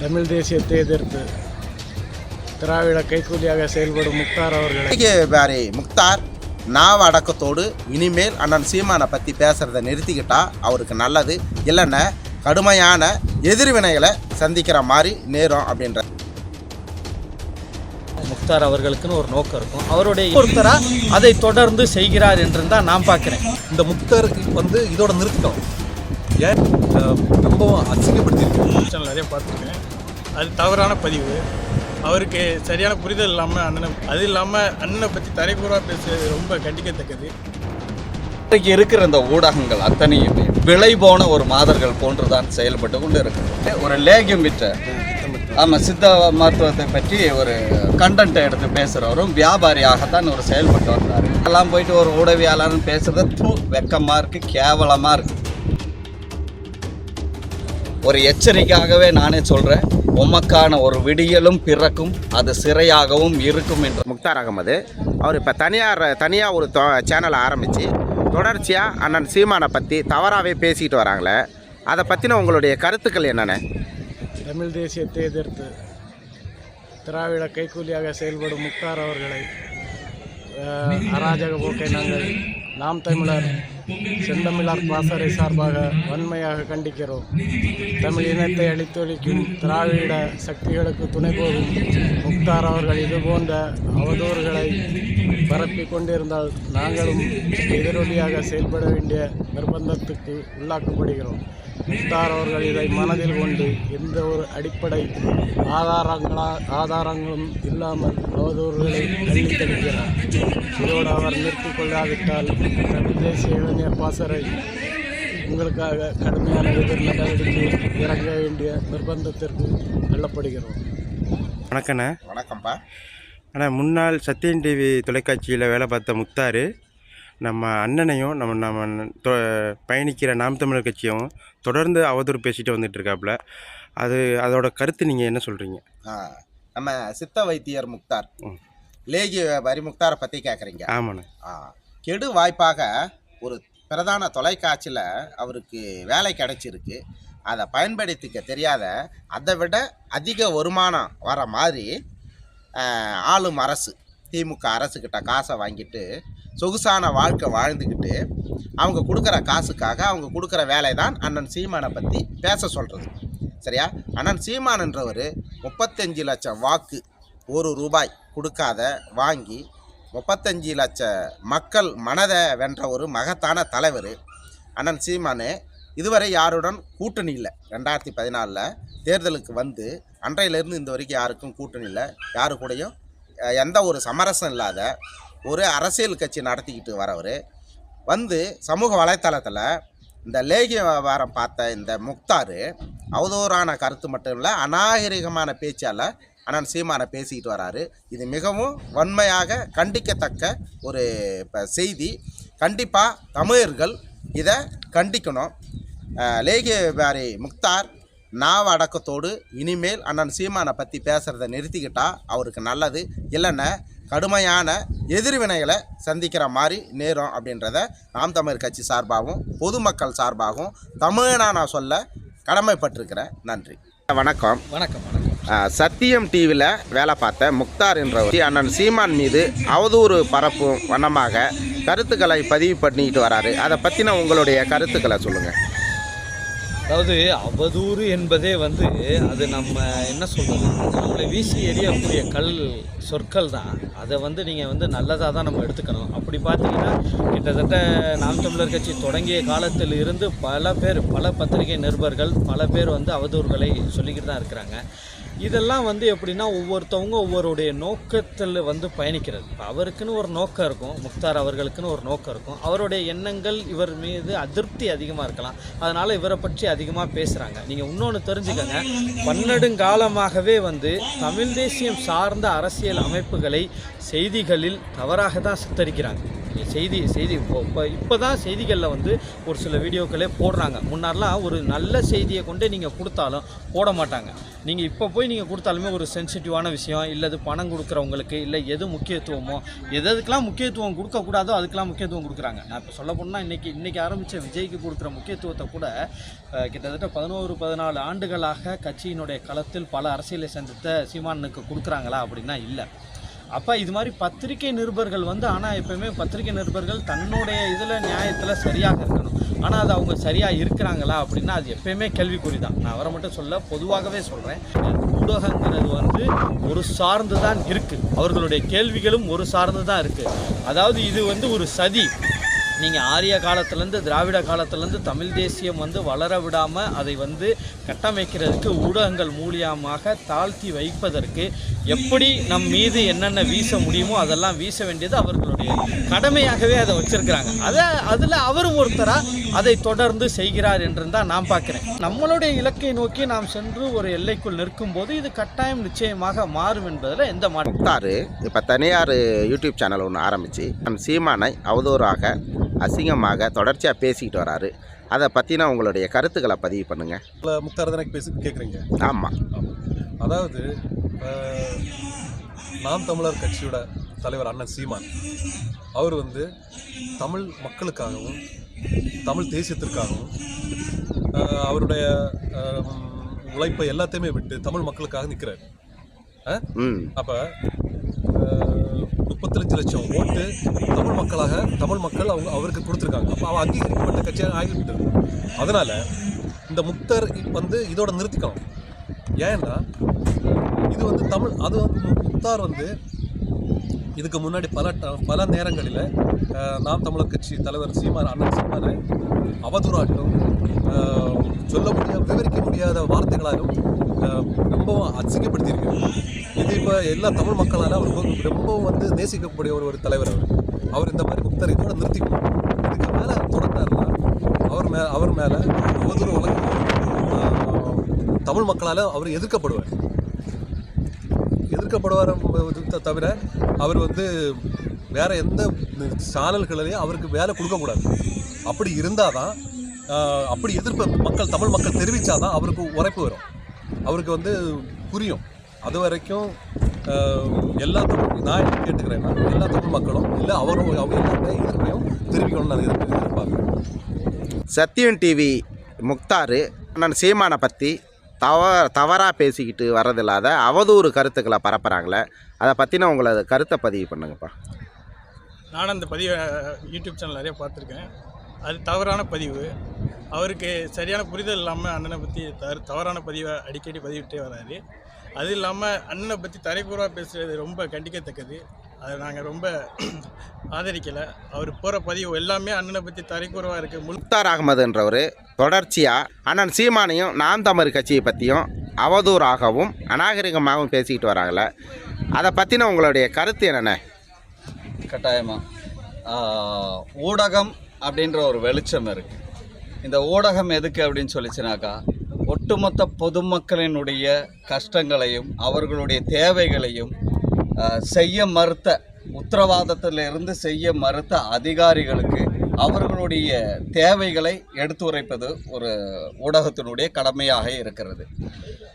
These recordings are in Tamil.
தமிழ் தேசியத்தை எதிர்த்து திராவிட கைக்கூலியாக செயல்படும் முக்தார் அவர்களை. பாரி முக்தார் நாவ அடக்கத்தோடு இனிமேல் அண்ணன் சீமானை பற்றி பேசுகிறத நிறுத்திக்கிட்டா அவருக்கு நல்லது. இல்லைன்னா கடுமையான எதிர்வினைகளை சந்திக்கிற மாதிரி நேரும் அப்படின்ற முக்தார் அவர்களுக்குன்னு ஒரு நோக்கம் இருக்கும். அவருடைய ஒருத்தரா அதை தொடர்ந்து செய்கிறார் என்று தான் நான் பார்க்கிறேன். இந்த முக்தார் வந்து இதோட நிறுத்திட்டோம் ஏன் ரொம்பவும் அசிங்கப்படுத்தியிருக்கு. சேனல் நிறைய பார்த்துருக்கேன். அது தவறான பதிவு. அவருக்கு சரியான புரிதல் இல்லாமல் அண்ணனை அது இல்லாமல் அண்ணனை பற்றி தரைக்கூறாக பேசுறது ரொம்ப கண்டிக்கத்தக்கது. இன்றைக்கு இருக்கிற இந்த ஊடகங்கள் அத்தனையுமே விலை போன ஒரு மாதர்கள் போன்றுதான் செயல்பட்டு கொண்டு இருக்கு ஒரு லேகியம் விற்ற ஆமாம் சித்த மருத்துவத்தை பற்றி ஒரு கண்டென்ட்டை எடுத்து பேசுகிறவரும் வியாபாரியாகத்தான் ஒரு செயல்பட்டு வந்தார். எல்லாம் போயிட்டு ஒரு உடவியாளர்னு பேசுறது தூ வெக்கமாக இருக்குது கேவலமாக இருக்குது ஒரு எச்சரிக்கையாகவே நானே சொல்கிறேன் உமக்கான ஒரு விடியலும் பிறக்கும் அது சிறையாகவும் இருக்கும் என்று. முக்தார் அகமது அவர் இப்போ தனியார் தனியாக ஒரு சேனலை ஆரம்பித்து தொடர்ச்சியாக அண்ணன் சீமானை பற்றி தவறாகவே பேசிக்கிட்டு வராங்களே அதை பற்றின உங்களுடைய கருத்துக்கள் என்னென்ன? தமிழ் தேசியத்தை எதிர்த்து திராவிட கைக்கூலியாக செயல்படும் முக்தார் அவர்களை அராஜக போக்கை நாங்கள் நாம் தமிழர் செந்தமிழர் பாசறை சார்பாக வன்மையாக கண்டிக்கிறோம். தமிழ் இனத்தை அழித்தொழிக்கும் திராவிட சக்திகளுக்கு துணை போகும் முக்தார் அவர்கள் இதுபோன்ற அவதூறுகளை பரப்பிக் கொண்டிருந்தால் நாங்களும் எதிரொலியாக செயல்பட வேண்டிய நிர்பந்தத்துக்கு உள்ளாக்கப்படுகிறோம். முக்தார் அவர்கள் இதை மனதில் கொண்டு எந்த ஒரு அடிப்படை ஆதாரங்களா ஆதாரங்களும் இல்லாமல் அவதூறுகளை தள்ளி இதோடு அவர் நிறுத்திக் கொள்ளாவிட்டால் தமிழ் தேசிய இளைஞர் பாசறை? உங்களுக்காக கடுமையான எதிர் நடவடிக்கை இறங்க வேண்டிய நிர்பந்தத்திற்கு தள்ளப்படுகிறோம். வணக்கண்ணே. வணக்கம்ப்பா. ஆனால் முன்னாள் சத்யன் டிவி தொலைக்காட்சியில் வேலை பார்த்த முக்தார் நம்ம அண்ணனையும் நம்ம நம்ம பயணிக்கிற நாம் தமிழர் கட்சியும் தொடர்ந்து அவதூறு பேசிட்டு வந்துட்டு இருக்காப்புல. அது அதோட கருத்து நீங்கள் என்ன சொல்கிறீங்க ஆ, நம்ம சித்த வைத்தியர் முக்தார். ம். லேகி வரி முக்தாரை பற்றி கேட்குறீங்க ஆமாண்ணே. ஆ, கெடு வாய்ப்பாக ஒரு பிரதான தொலைக்காட்சியில் அவருக்கு வேலை கிடைச்சிருக்கு. அதை பயன்படுத்திக்க தெரியாத அதை விட அதிக வருமானம் வர மாதிரி ஆளும் அரசு திமுக அரசுக்கிட்ட காசை வாங்கிட்டு சொகுசான வாழ்க்கை வாழ்ந்துக்கிட்டு அவங்க கொடுக்குற காசுக்காக அவங்க கொடுக்குற வேலை தான் அண்ணன் சீமானை பற்றி பேச சொல்கிறது சரியா? அண்ணன் சீமானன்றவர் முப்பத்தஞ்சு லட்சம் வாக்கு ஒரு ரூபாய் கொடுக்காத வாங்கி முப்பத்தஞ்சு லட்ச மக்கள் மனதை வென்ற ஒரு மகத்தான தலைவர் அண்ணன் சீமானு. இதுவரை யாருடன் கூட்டணி இல்லை. ரெண்டாயிரத்தி பதினாலில் தேர்தலுக்கு வந்து அன்றையிலேருந்து இந்த வரைக்கும் யாருக்கும் கூட்டணி இல்லை. யாரு கூடயும் எந்த ஒரு சமரசம் இல்லாத ஒரு அரசியல் கட்சி நடத்திக்கிட்டு வரவர். வந்து சமூக வலைத்தளத்தில் இந்த லேகிய வியாபாரம் பார்த்த இந்த முக்தார் அவதூறான கருத்து மட்டும் இல்லை அநாகரிகமான பேச்சால் அண்ணன் சீமானை பேசிக்கிட்டு வராரு. இது மிகவும் வன்மையாக கண்டிக்கத்தக்க ஒரு இப்போ செய்தி. கண்டிப்பாக தமிழர்கள் இதை கண்டிக்கணும். லேகிய வியாபாரி முக்தார் நாவ அடக்கத்தோடு இனிமேல் அண்ணன் சீமானை பற்றி பேசுகிறத நிறுத்திக்கிட்டா அவருக்கு நல்லது. இல்லைன்னா கடுமையான எதிர்வினைகளை சந்திக்கிற மாதிரி நேரும் அப்படின்றத நாம் தமிழர் கட்சி சார்பாகவும் பொதுமக்கள் சார்பாகவும் தமிழனா நான் சொல்ல கடமைப்பட்டிருக்கிறேன். நன்றி. வணக்கம். வணக்கம் வணக்கம். சத்தியம் டிவியில் வேலை பார்த்த முக்தார் என்றவர். அண்ணன் சீமான் மீது அவதூறு பரப்பும் வண்ணமாக கருத்துக்களை பதிவு பண்ணிக்கிட்டு வராரு. அதை பற்றின உங்களுடைய கருத்துக்களை சொல்லுங்கள் அதாவது அவதூறு என்பதே வந்து அது நம்ம என்ன சொல்கிறது நம்மளை வீசி எறியக்கூடிய கல் சொற்கள் தான். அதை வந்து நீங்கள் வந்து நல்லதாக தான் நம்ம எடுத்துக்கணும். அப்படி பார்த்தீங்கன்னா கிட்டத்தட்ட நாம் தமிழர் கட்சி தொடங்கிய காலத்தில் இருந்து பல பேர் பல பத்திரிகை நிருபர்கள் பல பேர் வந்து அவதூறுகளை சொல்லிக்கிட்டு தான் இருக்கிறாங்க. இதெல்லாம் வந்து எப்படின்னா ஒவ்வொருத்தவங்க ஒவ்வொருடைய நோக்கத்தில் வந்து பயணிக்கிறது. இப்போ அவருக்குன்னு ஒரு நோக்கம் இருக்கும் முக்தார் அவர்களுக்குன்னு ஒரு நோக்கம் இருக்கும். அவருடைய எண்ணங்கள் இவர் மீது அதிருப்தி அதிகமாக இருக்கலாம். அதனால் இவரை பற்றி அதிகமாக பேசுகிறாங்க நீங்கள் இன்னொன்று தெரிஞ்சுக்கங்க. பன்னெடுங்காலமாகவே வந்து தமிழ் தேசியம் சார்ந்த அரசியல் அமைப்புகளை செய்திகளில் தவறாக தான் சித்தரிக்கிறாங்க. செய்தி செய்தி இப்போ இப்போ இப்போ தான் செய்திகளில் வந்து ஒரு சில வீடியோக்களே போடுறாங்க. முன்னாடிலாம் ஒரு நல்ல செய்தியை கொண்டு நீங்கள் கொடுத்தாலும் போட மாட்டாங்க. நீங்கள் இப்போ போய் நீங்கள் கொடுத்தாலுமே ஒரு சென்சிட்டிவான விஷயம் இல்லை பணம் கொடுக்குறவங்களுக்கு இல்லை எது முக்கியத்துவமோ எது எதுக்கெல்லாம் முக்கியத்துவம் கொடுக்கக்கூடாதோ அதுக்கெல்லாம் முக்கியத்துவம் கொடுக்குறாங்க. நான் இப்போ சொல்ல போனால் இன்றைக்கி இன்றைக்கி ஆரம்பித்த விஜய்க்கு கொடுக்குற முக்கியத்துவத்தை கூட கிட்டத்தட்ட பதினோரு பதினாலு ஆண்டுகளாக கட்சியினுடைய களத்தில் பல அரசியலை சந்தித்த சீமானுக்கு கொடுக்குறாங்களா அப்படின்னா இல்லை. அப்போ இது மாதிரி பத்திரிகை நிருபர்கள் வந்து ஆனால் எப்பயுமே பத்திரிகை நிருபர்கள் தன்னுடைய இதில் நியாயத்தில் சரியாக இருக்கணும். ஆனால் அது அவங்க சரியாக இருக்கிறாங்களா அப்படின்னா அது எப்பயுமே கேள்விக்குறி தான் நான் அவரை மட்டும் சொல்ல பொதுவாகவே சொல்கிறேன் ஊடகங்கிறது வந்து ஒரு சார்ந்து தான் இருக்குது அவர்களுடைய கேள்விகளும் ஒரு சார்ந்து தான் இருக்குது அதாவது இது வந்து ஒரு சதி. நீங்கள் ஆரிய காலத்துலேருந்து திராவிட காலத்துலேருந்து தமிழ் தேசியம் வந்து வளர விடாமல் அதை வந்து கட்டமைக்கிறதுக்கு ஊடகங்கள் மூலியமாக தாழ்த்தி வைப்பதற்கு எப்படி நம் மீது என்னென்ன வீச முடியுமோ அதெல்லாம் வீச வேண்டியது அவர்களுடைய கடமையாகவே அதை வச்சுருக்கிறாங்க. அதை அதில் அவரும் ஒருத்தராக அதை தொடர்ந்து செய்கிறார் என்று தான் நான் பார்க்குறேன். நம்மளுடைய இலக்கை நோக்கி நாம் சென்று ஒரு எல்லைக்குள் நிற்கும் போது இது கட்டாயம் நிச்சயமாக மாறும் என்பதில் எந்த மாற்றம் இப்போ தனியார் யூடியூப் சேனல் ஒன்று ஆரம்பித்து நம் சீமானை அவதூறாக அசிங்கமாக தொடர்ச்சியாக பேசிக்கிட்டு வராரு. அதை பற்றின உங்களுடைய கருத்துக்களை பதிவு பண்ணுங்கள் முக்தார் தானே பேசி கேட்குறீங்க ஆமாம் அதாவது நாம் தமிழர் கட்சியோட தலைவர் அண்ணன் சீமான் அவர் வந்து தமிழ் மக்களுக்காகவும் தமிழ் தேசியத்திற்காகவும் அவருடைய உழைப்பை எல்லாத்தையுமே விட்டு தமிழ் மக்களுக்காக நிற்கிறார் அப்போ முப்பத்தஞ்சு லட்சம் ஓட்டு தமிழ் மக்களாக தமிழ் மக்கள் அவங்க அவருக்கு கொடுத்துருக்காங்க. அப்போ அவன் அங்கீகரிக்கப்பட்ட கட்சியாக ஆகிவிட்டது. அதனால் இந்த முக்தர் வந்து இதோட நிறுத்திக்கணும். ஏன்னா இது வந்து தமிழ் அது வந்து முக்தார் வந்து இதுக்கு முன்னாடி பல ட- பல நேரங்களில் நாம் தமிழர் கட்சி தலைவர் சீமான் அண்ணன் சீமானை அவதூறாட்டும் சொல்ல முடியாத விவரிக்க முடியாத வார்த்தைகளாலும் ரொம்பவும் அசிங்கப்படுத்தியிருக்கு இது இப்போ எல்லா தமிழ் மக்களால் அவர் ரொம்பவும் வந்து நேசிக்கக்கூடிய ஒரு ஒரு தலைவர் அவர். அவர் இந்த மாதிரி முக்தர் இதோட நிறுத்திக்கணும். இதுக்கு மேலே தொடர்ந்தாருன்னா அவர் மே அவர் மேலே அவதூறு வழக்கு தமிழ் மக்களால் அவர் எதிர்க்கப்படுவார். எதிர்க்கப்படுவார் தவிர அவர் வந்து வேறு எந்த சேனல்களிலையும் அவருக்கு வேலை கொடுக்கக்கூடாது. அப்படி இருந்தால் தான் அப்படி எதிர்ப்பு மக்கள் தமிழ் மக்கள் தெரிவித்தாதான் அவருக்கு உரைப்பு வரும். அவருக்கு வந்து புரியும். அது வரைக்கும் எல்லா தமிழ் நான் என்ன கேட்டுக்கிறேன்னா எல்லா தமிழ் மக்களும் இல்லை அவரும் அவங்க எல்லாருமே எதிர்ப்பையும் தெரிவிக்கணும்னு நான் எதிர்ப்பு எதிர்பார்க்குறேன். சத்தியம் டிவி முக்தாரு அண்ணன் சீமானை பற்றி தவ தவறாக பேசிக்கிட்டு வர்றதில்லாத அவதூறு கருத்துக்களை பரப்புகிறாங்களே அதை பற்றின உங்களை கருத்தை பதிவு பண்ணுங்கப்பா. நானும் அந்த பதிவை யூடியூப் சேனல் நிறைய பார்த்துருக்கேன். அது தவறான பதிவு. அவருக்கு சரியான புரிதல் இல்லாமல் அண்ணனை பற்றி தவறு தவறான பதிவை அடிக்கடி பதிவிட்டே வராரு. அது இல்லாமல் அண்ணனை பற்றி தரைக்கூறாக பேசுகிறது ரொம்ப கண்டிக்கத்தக்கது. அதை நாங்கள் ரொம்ப ஆதரிக்கலை. அவர் போகிற பதிவு எல்லாமே அண்ணனை பற்றி தரைக்கூறவாக இருக்குது முழு முக்தார் அகமதுன்றவர் தொடர்ச்சியாக அண்ணன் சீமானையும் நாம் தமிழ் கட்சியை பற்றியும் அவதூறாகவும் அநாகரிகமாகவும் பேசிக்கிட்டு வராங்களே அதை பற்றின உங்களுடைய கருத்து என்னென்ன? கட்டாயமாக ஊடகம் அப்படின்ற ஒரு வெளிச்சம் இருக்குது இந்த ஊடகம் எதுக்கு அப்படின்னு சொல்லிச்சுனாக்கா ஒட்டுமொத்த பொதுமக்களினுடைய கஷ்டங்களையும் அவர்களுடைய தேவைகளையும் செய்ய மறுத்த உத்தரவாதத்திலிருந்து செய்ய மறுத்த அதிகாரிகளுக்கு அவர்களுடைய தேவைகளை எடுத்துரைப்பது ஒரு ஊடகத்தினுடைய கடமையாக இருக்கிறது.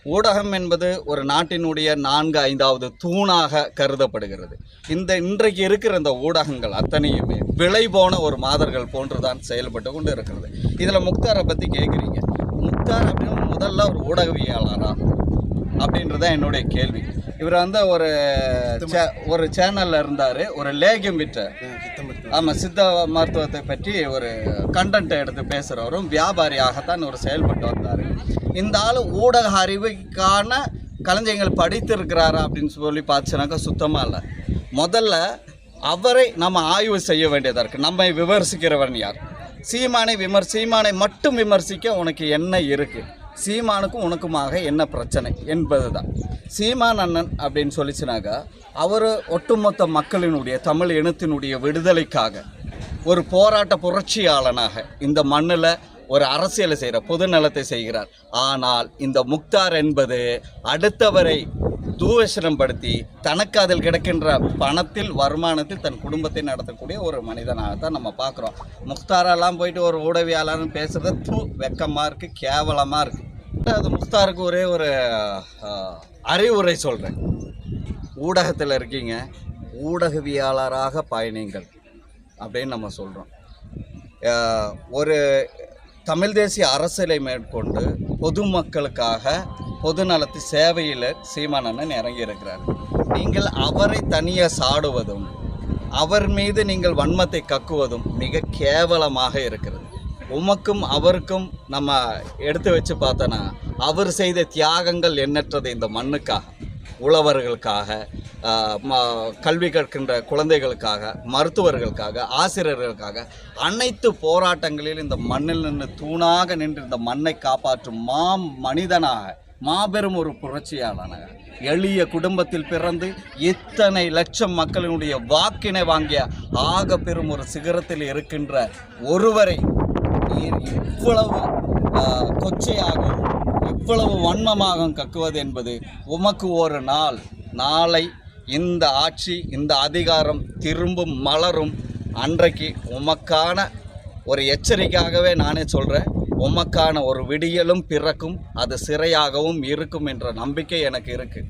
ஊடகம் என்பது ஒரு நாட்டினுடைய நான்கு ஐந்தாவது தூணாக கருதப்படுகிறது. இந்த இன்றைக்கு இருக்கிற இந்த ஊடகங்கள் அத்தனையுமே விலை போன ஒரு மாதர்கள் போன்றுதான் செயல்பட்டு கொண்டு இருக்கிறது. இதில் முக்தாரை பற்றி கேட்குறீங்க. முக்தார் அப்படின்னு முதல்ல ஒரு ஊடகவியலாளரா? அப்படின்றத என்னுடைய கேள்வி. இவர் வந்து ஒரு சே- ஒரு சேனல்ல இருந்தார். ஒரு லேகியம் விற்றார் ஆமாம் சித்த மருத்துவத்தை பற்றி ஒரு கண்டென்ட்டை எடுத்து பேசுகிறவரும் வியாபாரியாகத்தான் ஒரு செயல்பட்டு வந்தார். இந்த ஆள் ஊடக அறிவுக்கான கலைஞர்கள் படித்திருக்கிறாரா அப்படின்னு சொல்லி பார்த்துச்சுனாக்கா சுத்தமாக இல்லை. முதல்ல அவரை நம்ம ஆய்வு செய்ய வேண்டியதாக இருக்குது நம்மை விமர்சிக்கிறவன் யார்? சீமானை விமர் சீமானை மட்டும் விமர்சிக்க உனக்கு என்ன இருக்குது சீமானுக்கும் உனக்குமாக என்ன பிரச்சனை என்பது தான் சீமான் அண்ணன் அப்படின்னு சொல்லிச்சுனாக்கா அவர் ஒட்டுமொத்த மக்களினுடைய தமிழ் இனத்தினுடைய விடுதலைக்காக ஒரு போராட்ட புரட்சியாளனாக இந்த மண்ணில் ஒரு அரசியலை செய்கிற பொது நலத்தை செய்கிறார். ஆனால் இந்த முக்தார் என்பது அடுத்தவரை தூவசனம் படுத்தி தனக்கு அதில் கிடைக்கின்ற பணத்தில் வருமானத்தில் தன் குடும்பத்தை நடத்தக்கூடிய ஒரு மனிதனாக தான் நம்ம பார்க்குறோம். முக்தாரெல்லாம் போயிட்டு ஒரு ஊடகவியாளர்னு பேசுறது தூ வெக்கமாக இருக்குது கேவலமாக இருக்குது அது முக்தாருக்கு ஒரே ஒரு அறிவுரை சொல்கிறேன் ஊடகத்தில் இருக்கீங்க ஊடகவியாளராக பயணிங்கள் அப்படின்னு நம்ம சொல்கிறோம் ஒரு தமிழ் தேசிய அரசியலை மேற்கொண்டு பொதுமக்களுக்காக பொதுநலத்து சேவையில் சீமானண்ணன் இறங்கி இருக்கிறார். நீங்கள் அவரை தனியாக சாடுவதும் அவர் மீது நீங்கள் வன்மத்தை கக்குவதும் மிக கேவலமாக இருக்கிறது. உமக்கும் அவருக்கும் நம்ம எடுத்து வச்சு பார்த்தோன்னா அவர் செய்த தியாகங்கள் எண்ணற்றது இந்த மண்ணுக்காக. உழவர்களுக்காக ம- கல்வி கற்கின்ற குழந்தைகளுக்காக மருத்துவர்களுக்காக ஆசிரியர்களுக்காக அனைத்து போராட்டங்களில் இந்த மண்ணில் நின்று தூணாக நின்று இந்த மண்ணை காப்பாற்றும் மா மனிதனாக மாபெரும் ஒரு புரட்சியாளனாக எளிய குடும்பத்தில் பிறந்து இத்தனை லட்சம் மக்களினுடைய வாக்கினை வாங்கிய ஆக பெரும் ஒரு சிகரத்தில் இருக்கின்ற ஒருவரை நீர் இவ்வளவு கொச்சையாகவும் இவ்வளவு வன்மமாக கக்குவது என்பது உமக்கு ஒரு நாள். நாளை இந்த ஆட்சி இந்த அதிகாரம் திரும்பும் மலரும். அன்றைக்கு உமக்கான ஒரு எச்சரிக்கையாகவே நானே சொல்கிறேன் உமக்கான ஒரு விடியலும் பிறக்கும். அது சிறையாகவும் இருக்கும் என்ற நம்பிக்கை எனக்கு இருக்குது